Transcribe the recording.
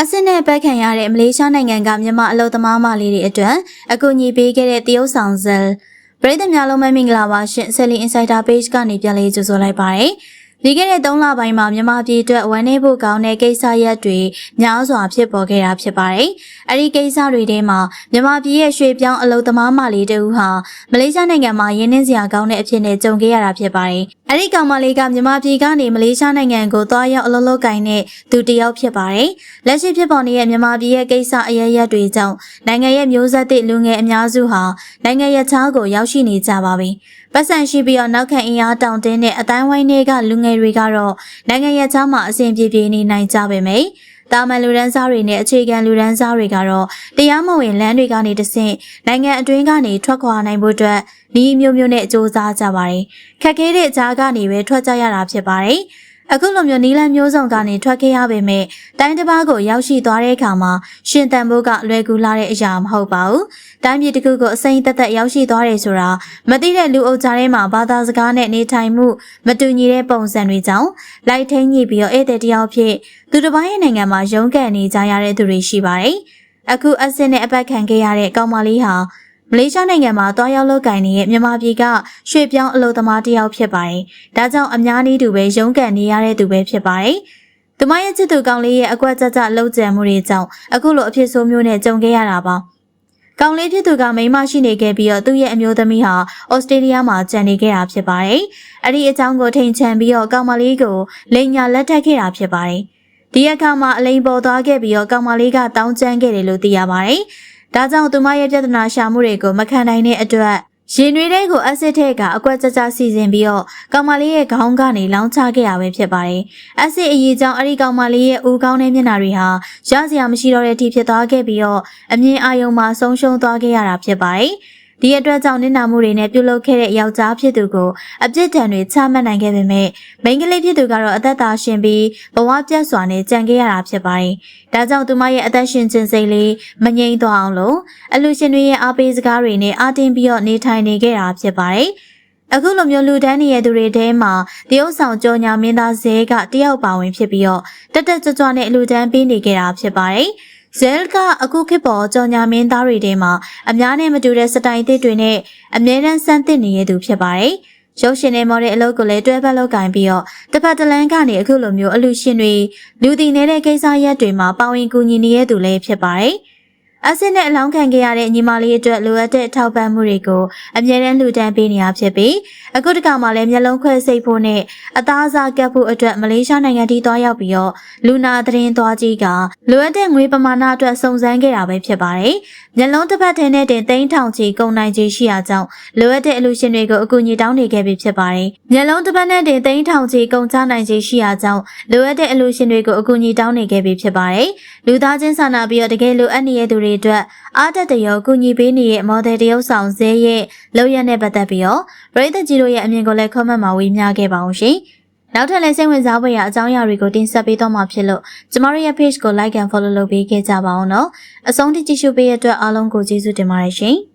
အဆင့်နဲ့ပတ်ခံရတဲ့မလေးရှားနိုင်ငံကမြန်မာအလုပ်သမားမလေးတွေအတွက်အကူအညီပေးခဲ့တဲ့တရုတ်ဆောင်ဇယ်ပရိသတ်များလုံးပဲမင်္ဂလာပါရှင် Selling Insider Page ကနေပြန်လေးကြိုဆိုလိုက်ပါရစေ။ဒီကနေ့3လပိုင်းမှာမြန်မာပြည်အတွက်ဝန်နေဖို့ကောင်းတဲ့ကိစ္စရပ်တွေများစွာဖြစ်ပေါ်ခဲ့တာဖြစ်ပါတယ်။အဲဒီကိစ္စတွေထဲမှာမြန်မာပြည်ရဲ့ရွှေပြောင်းအလုပ်သမားမလေးတဦးဟာမလေးရှားနိုင်ငံမှာရင်းနှင်းစရာကောင်းတဲ့အဖြစ်နဲ့ကြုံခဲ့ရတာဖြစ်ပါတယ်။အဲဒီကောင်မလေးကမြန်မာပြည်ကနေမလေးရှားနိုင်ငံကိုသွားရောက်အလုပ်လုပ်ကိုင်တဲ့သူတစ်ယောက်ဖြစ်ပါတယ်။လက်ရှိဖြစ်ပေါ်နေတဲ့မြန်မာပြည်ရဲ့ကိစ္စအရရက်တွေကြောင့်နိုင်ငံရဲ့မျိုးဆက်သစ်လူငယ်အများစုဟာနိုင်ငံရဲ့ချားကိုရောက်ရှိနေကြပါပြီ။ပတ်စံရှိပြီးတော့နောက်ခံအင်အားတောင့်တင်းတဲ့အတိုင်းဝိုင်းတွေကလူငယ်တွေကတော့နိုင်ငံရဲ့ချားမှာအစဉ်ပြေပြေနေနိုင်ကြပါမယ်။ တာမန်လူရန်စားတွေနဲ့အခြေခံလူရန်စားတွေကတော့တရားမဝင်လမ်းတွေကနေတဆင့်နိုင်ငံအတွင်းကနေထွက်ခွာနိုင်ဖို့အတွက်ဤမျိုးမျိုးနဲ့စ조사ကြပါတယ်။ခက်ခဲတဲ့ကြားကနေပဲထွက်ကြရတာဖြစ်ပါတယ်။ အခုလိုမျိုးနီလန်မျိုးစုံကနေထွက်ခဲ့ရပေမဲ့တိုင်းတစ်ပါးကိုရောက်ရှိသွားတဲ့အခါမှာရှင်တန်ဖို့ကလွယ်ကူလာတဲ့အရာမဟုတ်ပါဘူး။တိုင်းပြည်တစ်ခုကိုအစိမ့်သက်သက်ရောက်ရှိသွားတယ်ဆိုတာမသိတဲ့လူအုပ်ကြားထဲမှာဘာသာစကားနဲ့နေထိုင်မှုမတူညီတဲ့ပုံစံတွေကြောင့်လိုက်ထိန်ညိပြီးတော့ဧည့်သည်တယောက်ဖြစ်သူတစ်ပိုင်းရဲ့နိုင်ငံမှာရုန်းကန်နေကြရတဲ့သူတွေရှိပါတယ်။အခုအဆင့်နဲ့အပတ်ခံခဲ့ရတဲ့ကောင်မလေးဟာ မလေးရှားနိုင်ငံမှာတွားရောက်လုပ်ကိုင်နေတဲ့မြန်မာပြည်ကရွှေပြောင်းအလုပ်သမားတစ်ယောက်ဖြစ်ပါတယ်။ဒါကြောင့်အများနည်းတူပဲရုန်းကန်နေရတဲ့သူပဲဖြစ်ပါတယ်။သူမရဲ့ချစ်သူကောင်လေးရဲ့အကွက်ကြကြလှုပ်ကြံမှုတွေကြောင့်အခုလိုအဖြစ်ဆိုးမျိုးနဲ့ကြုံခဲ့ရတာပါ။ကောင်လေးဖြစ်သူကမိန်းမရှိနေခဲ့ပြီးတော့သူ့ရဲ့အမျိုးသမီးဟာဩစတြေးလျမှာကျန်နေခဲ့တာဖြစ်ပါတယ်။အဲ့ဒီအကြောင်းကိုထိန်ချန်ပြီးတော့ကောင်မလေးကိုလိန်ညာလက်ထပ်ခဲ့တာဖြစ်ပါတယ်။ဒီအခါမှာအလိန်ပေါ်သွားခဲ့ပြီးတော့ကောင်မလေးကတောင်းကျမ်းခဲ့တယ်လို့သိရပါတယ်။ ဒါကြောင့်သူမရဲ့ပြဿနာရှာမှုတွေကိုမခံနိုင်တဲ့အတွက်ရင်တွေတဲ့ကိုအက်ဆစ်ထဲကအကွက်ကြကြစီစဉ်ပြီးတော့ကောင်မလေးရဲ့ခေါင်းကနေလောင်းချခဲ့ရပဲဖြစ်ပါတယ်။အက်ဆစ်အရေးကြောင့်အဲ့ဒီကောင်မလေးရဲ့ဦးခေါင်းနဲ့မျက်နှာတွေဟာရစရာမရှိတော့တဲ့အထိဖြစ်သွားခဲ့ပြီးတော့အမြင်အာရုံမှာဆုံးရှုံးသွားခဲ့ရတာဖြစ်ပါတယ်။ ဒီအတွက်ကြောင့်နစ်နာမှုတွေနဲ့ပြုလုပ်ခဲ့တဲ့ယောက်ျားဖြစ်သူကိုအပြစ်ဒဏ်တွေချမှတ်နိုင်ခဲ့ပေမဲ့မိန်းကလေးဖြစ်သူကတော့အသက်သာရှင်ပြီးဘဝပြတ်စွာနဲ့ကြံခဲ့ရတာဖြစ်ပါတယ်။ဒါကြောင့်သူမရဲ့အသက်ရှင်ခြင်းစိတ်လေးမငြိမ်သွားအောင်လို့အလူရှင်တွေရဲ့အားပေးစကားတွေနဲ့အားတင်းပြီးတော့နေထိုင်နေခဲ့တာဖြစ်ပါတယ်။အခုလိုမျိုးလူတန်းနေတဲ့သူတွေထဲမှာတရုတ်ဆောင်ကြောညာမင်းသားဇဲကတယောက်ပါဝင်ဖြစ်ပြီးတော့တက်တက်ကြွကြွနဲ့လူတန်းပေးနေခဲ့တာဖြစ်ပါတယ်။ ဇဲလ်ကအခုခေတ်ပေါ်ကြော်ညာမင်းသားတွေထဲမှာအများနဲ့မတူတဲ့စတိုင်သစ်တွေနဲ့အမြဲတမ်းစမ်းသစ်နေရသူဖြစ်ပါတယ်။ရုပ်ရှင်နဲ့မော်တဲ့အလုပ်ကိုလည်းတွဲဖက်လုပ်ကင်ပြီးတော့တစ်ဖက်တစ်လမ်းကနေအခုလိုမျိုးအလူရှင်တွေလူတည်နေတဲ့ကိစ္စရပ်တွေမှာပါဝင်ကူညီနေရသူလည်းဖြစ်ပါတယ်။ အဆစ်နဲ့အလောင်းခံခဲ့ရတဲ့ညီမလေးအတွက်လိုအပ်တဲ့ထောက်ပံ့မှုတွေကိုအမြဲတမ်းလှူဒန်းပေးနေရဖြစ်ပြီးအခုတခါမှလည်းမျက်လုံးခွဲစိတ်ဖို့နဲ့အသားအစာကပ်ဖို့အတွက်မလေးရှားနိုင်ငံထိသွားရောက်ပြီးတော့လူနာသတင်းသွားကြီးကလိုအပ်တဲ့ငွေပမာဏအတွက်စုံစမ်းခဲ့တာပဲဖြစ်ပါတယ်။မျက်လုံးတစ်ဖက်ထင်းနဲ့တင်သိန်းထောင်ချီကုန်နိုင်ခြင်းရှိရာကြောင့်လိုအပ်တဲ့အလူရှင်တွေကိုအကူအညီတောင်းနေခဲ့ပြီးဖြစ်ပါတယ်။မျက်လုံးတစ်ဖက်နဲ့တင်သိန်းထောင်ချီကုန်ချနိုင်ခြင်းရှိရာကြောင့်လိုအပ်တဲ့အလူရှင်တွေကိုအကူအညီတောင်းနေခဲ့ပြီးဖြစ်ပါတယ်။လူသားချင်းစာနာပြီးတော့တကယ်လိုအပ်နေတဲ့သူတွေအတွက်အားတက်တရောကူညီပေးနေတဲ့မော်ဒယ်တရုပ်ဆောင်ဇဲရဲ့လောက်ရနဲ့ပတ်သက်ပြီးတော့ပရိသတ်ကြီးတို့ရဲ့အမြင်ကိုလည်း comment မှာဝေမျှခဲ့ပါအောင်ရှင်။နောက်ထပ်လည်းစိတ်ဝင်စားဖွယ်ရာအကြောင်းအရာတွေကိုတင်ဆက်ပေးတော့မှာဖြစ်လို့ကျမတို့ရဲ့ page ကို like and follow လုပ်ပေးခဲ့ကြပါအောင်နော်။အဆုံးထိကြည့်ရှုပေးရတဲ့အတွက်အားလုံးကိုကျေးဇူးတင်ပါတယ်ရှင်။